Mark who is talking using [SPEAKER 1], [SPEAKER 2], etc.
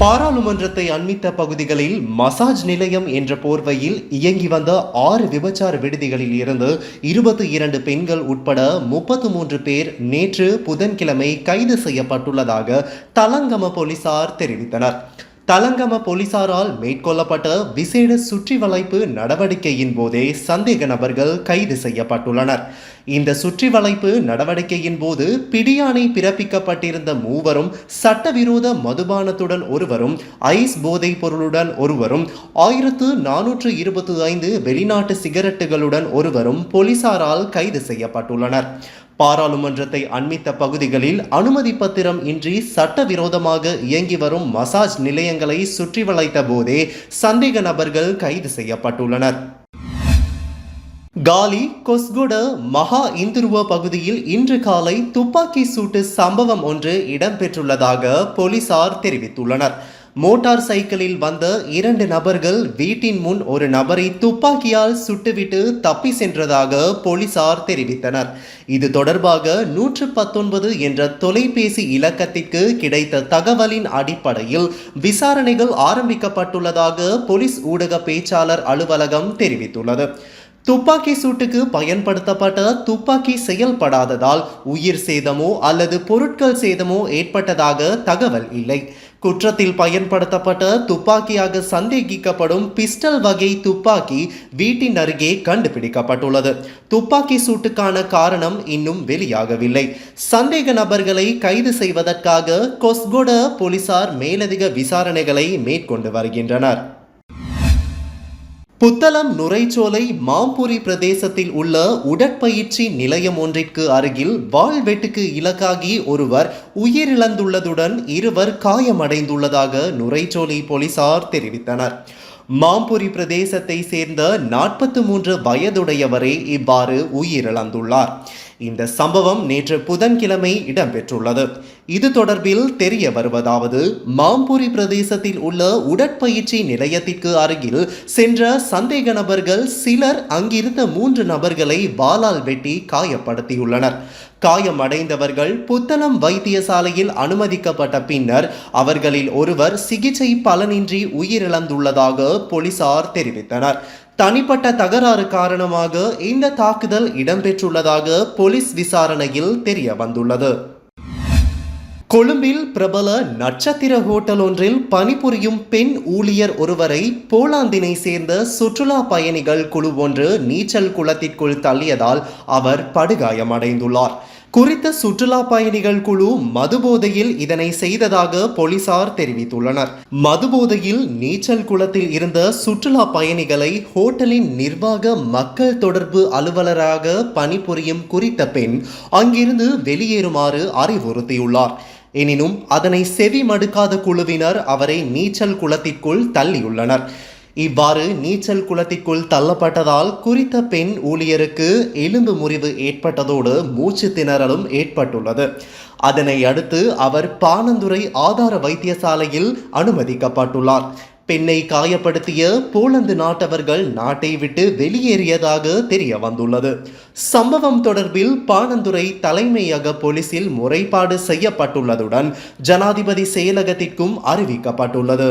[SPEAKER 1] பாராளுமன்றத்தை அண்மித்த பகுதிகளில் மசாஜ் நிலையம் என்ற போர்வையில் இயங்கி வந்த ஆறு விபச்சார விடுதிகளில் இருந்து இருபத்தி இரண்டு பெண்கள் உட்பட முப்பத்து மூன்று பேர் நேற்று புதன்கிழமை கைது செய்யப்பட்டுள்ளதாக தலங்கம போலீசார் தெரிவித்தனர். தலங்கம போலீசாரால் மேற்கொள்ளப்பட்ட விசேட சுற்றி வளைப்பு நடவடிக்கையின் போதே சந்தேக நபர்கள் கைது செய்யப்பட்டுள்ளனர். இந்த சுற்றி வளைப்பு நடவடிக்கையின் போது பிடியாணை பிறப்பிக்கப்பட்டிருந்த மூவரும் சட்டவிரோத மதுபானத்துடன் ஒருவரும் ஐஸ் போதைப் பொருளுடன் ஒருவரும் ஆயிரத்து நானூற்று இருபத்தி ஐந்து வெளிநாட்டு சிகரெட்டுகளுடன் ஒருவரும் போலீசாரால் கைது செய்யப்பட்டுள்ளனர். பாராளுமன்றத்தை அண்மித்த பகுதிகளில் அனுமதி பத்திரம் இன்றி சட்டவிரோதமாக இயங்கி வரும் மசாஜ் நிலையங்களை சுற்றி வளைத்த போதே சந்தேக நபர்கள் கைது செய்யப்பட்டுள்ளனர். காலி கொஸ்குட மகா இந்துருவ பகுதியில் இன்று காலை துப்பாக்கி சூட்டு சம்பவம் ஒன்று இடம்பெற்றுள்ளதாக போலீசார் தெரிவித்துள்ளனர். மோட்டார் சைக்கிளில் வந்த இரண்டு நபர்கள் வீட்டின் முன் ஒரு நபரை துப்பாக்கியால் சுட்டுவிட்டு தப்பி சென்றதாக போலீசார் தெரிவித்தனர். இது தொடர்பாக நூற்று பத்தொன்பது என்ற தொலைபேசி இலக்கத்திற்கு கிடைத்த தகவலின் அடிப்படையில் விசாரணைகள் ஆரம்பிக்கப்பட்டுள்ளதாக போலீஸ் ஊடக பேச்சாளர் அலுவலகம் தெரிவித்துள்ளது. துப்பாக்கி சூட்டுக்கு பயன்படுத்தப்பட்ட துப்பாக்கி செயல்படாததால் உயிர் சேதமோ அல்லது பொருட்கள் சேதமோ ஏற்பட்டதாக தகவல் இல்லை. குற்றத்தில் பயன்படுத்தப்பட்ட துப்பாக்கியாக சந்தேகிக்கப்படும் பிஸ்டல் வகை துப்பாக்கி வீட்டின் அருகே கண்டுபிடிக்கப்பட்டுள்ளது. துப்பாக்கி சூட்டுக்கான காரணம் இன்னும் வெளியாகவில்லை. சந்தேக நபர்களை கைது செய்வதற்காக கொஸ்கொட போலீசார் மேலதிக விசாரணைகளை மேற்கொண்டு வருகின்றனர். புத்தளம் நுரைச்சோலை மாம்புரி பிரதேசத்தில் உள்ள உடற்பயிற்சி நிலையம் ஒன்றிற்கு அருகில் வாள்வெட்டுக்கு இலக்காகி ஒருவர் உயிரிழந்துள்ளதுடன் இருவர் காயமடைந்துள்ளதாக நுரைச்சோலை போலீசார் தெரிவித்தனர். மாம்புரி பிரதேசத்தை சேர்ந்த நாற்பத்து மூன்று வயதுடையவரே இவ்வாறு உயிரிழந்துள்ளார். இந்த சம்பவம் நேற்று புதன்கிழமை இடம்பெற்றுள்ளது. இது தொடர்பில் தெரிய வருவதாவது மாம்புரி பிரதேசத்தில் உள்ள உடற்பயிற்சி நிலையத்திற்கு அருகில் சென்ற சந்தேக நபர்கள் சிலர் அங்கிருந்த மூன்று நபர்களை வாளால் வெட்டி காயப்படுத்தியுள்ளனர். காயமடைந்தவர்கள் புத்தளம் வைத்தியசாலையில் அனுமதிக்கப்பட்ட பின்னர் அவர்களில் ஒருவர் சிகிச்சை பலனின்றி உயிரிழந்துள்ளதாக போலீசார் தெரிவித்தனர். தனிப்பட்ட தகராறு காரணமாக இந்த தாக்குதல் இடம்பெற்றுள்ளதாக போலீஸ் விசாரணையில் தெரிய வந்துள்ளது. கொழும்பில் பிரபல நட்சத்திர ஹோட்டல் ஒன்றில் பணிபுரியும் பெண் ஊழியர் ஒருவரை போலாந்தினை சேர்ந்த சுற்றுலா பயணிகள் குழு ஒன்று நீச்சல் குளத்திற்குள் தள்ளியதால் அவர் படுகாயமடைந்துள்ளார். குறித்த சுற்றுலா பயணிகள் குழு மதுபோதையில் இதனை செய்ததாக போலீசார் தெரிவித்துள்ளனர். மதுபோதையில் நீச்சல் குளத்தில் இருந்த சுற்றுலா பயணிகளை ஹோட்டலின் நிர்வாக மக்கள் தொடர்பு அலுவலராக பணிபுரியும் குறித்த பெண் அங்கிருந்து வெளியேறுமாறு அறிவுறுத்தியுள்ளார். எனினும் அதனை செவி மடுக்காத குழுவினர் அவரை நீச்சல் குளத்திற்குள் தள்ளியுள்ளனர். இவ்வாறு நீச்சல் குளத்திற்குள் தள்ளப்பட்டதால் குறித்த பெண் ஊழியருக்கு எலும்பு முறிவு ஏற்பட்டதோடு மூச்சு திணறலும் ஏற்பட்டுள்ளது. அதனை அடுத்து அவர் பானந்துறை ஆதார வைத்தியசாலையில் அனுமதிக்கப்பட்டுள்ளார். பெண்ணை காயப்படுத்திய போலந்து நாட்டவர்கள் நாட்டை விட்டு வெளியேறியதாக தெரிய வந்துள்ளது சம்பவம் தொடர்பில் பானந்துறை தலைமையக போலீசில் முறைப்பாடு செய்யப்பட்டுள்ளதுடன் ஜனாதிபதி செயலகத்திற்கும் அறிவிக்கப்பட்டுள்ளது.